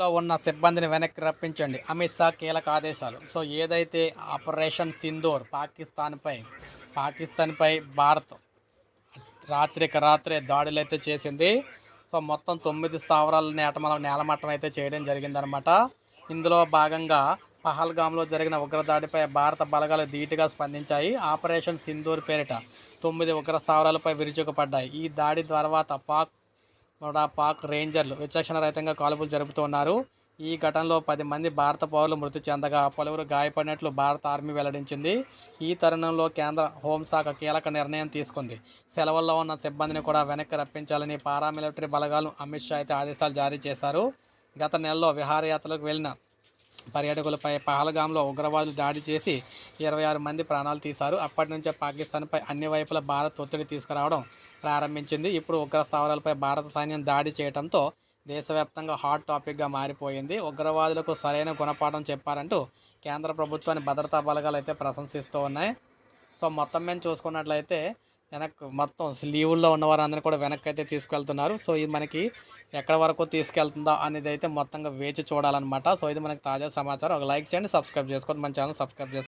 లో ఉన్న సిబ్బందిని వెనక్కి రప్పించండి. అమిత్ షా కీలక ఆదేశాలు. సో ఏదైతే ఆపరేషన్ సింధూర్ పాకిస్తాన్పై పాకిస్తాన్పై భారత్ రాత్రికి రాత్రే దాడులు అయితే చేసింది. సో మొత్తం తొమ్మిది స్థావరాల నేటమల నేలమట్టం అయితే చేయడం జరిగిందనమాట ఇందులో భాగంగా పహల్గామ్లో జరిగిన ఉగ్రదాడిపై భారత బలగాలు ధీటుగా స్పందించాయి. ఆపరేషన్ సింధూర్ పేరిట తొమ్మిది ఉగ్ర స్థావరాలపై విరుచుకుపడ్డాయి. ఈ దాడి తర్వాత పాక్ కూడా పాక్ రేంజర్లు విచక్షణ రహితంగా కాల్పులు జరుపుతున్నారు ఈ ఘటనలో పది మంది భారత పౌరులు మృతి చెందగా పలువురు గాయపడినట్లు భారత ఆర్మీ వెల్లడించింది. ఈ తరుణంలో కేంద్ర హోంశాఖ కీలక నిర్ణయం తీసుకుంది. సెలవుల్లో ఉన్న సిబ్బందిని కూడా వెనక్కి రప్పించాలని పారామిలిటరీ బలగాలు అమిత్ షా అయితే ఆదేశాలు జారీ చేశారు. గత నెలలో విహారయాత్రలకు వెళ్ళిన పర్యాటకులపై పహల్గామ్లో ఉగ్రవాదులు దాడి చేసి ఇరవై ఆరు మంది ప్రాణాలు తీశారు. అప్పటి నుంచే పాకిస్తాన్పై అన్ని వైపుల భారత్ ఒత్తిడి తీసుకురావడం ప్రారంభించింది. ఇప్పుడు ఉగ్ర స్థావరాలపై భారత సైన్యం దాడి చేయడంతో దేశవ్యాప్తంగా హాట్ టాపిక్గా మారిపోయింది. ఉగ్రవాదులకు సరైన గుణపాఠం చెప్పారంటూ కేంద్ర ప్రభుత్వాన్ని భద్రతా బలగాలు అయితే ప్రశంసిస్తూ ఉన్నాయి. సో మొత్తం మేము చూసుకున్నట్లయితే వెనక్కి మొత్తం లీవుల్లో ఉన్న వారందరినీ కూడా వెనక్కి అయితే తీసుకెళ్తున్నారు. సో ఇది మనకి ఎక్కడ వరకు తీసుకెళ్తుందో అనేది అయితే మొత్తంగా వేచి చూడాలన్నమాట. సో ఇది మనకి తాజా సమాచారం. ఒక లైక్ చేయండి సబ్స్క్రైబ్ చేసుకోండి. మన ఛానల్ సబ్స్క్రైబ్ చేసుకోండి.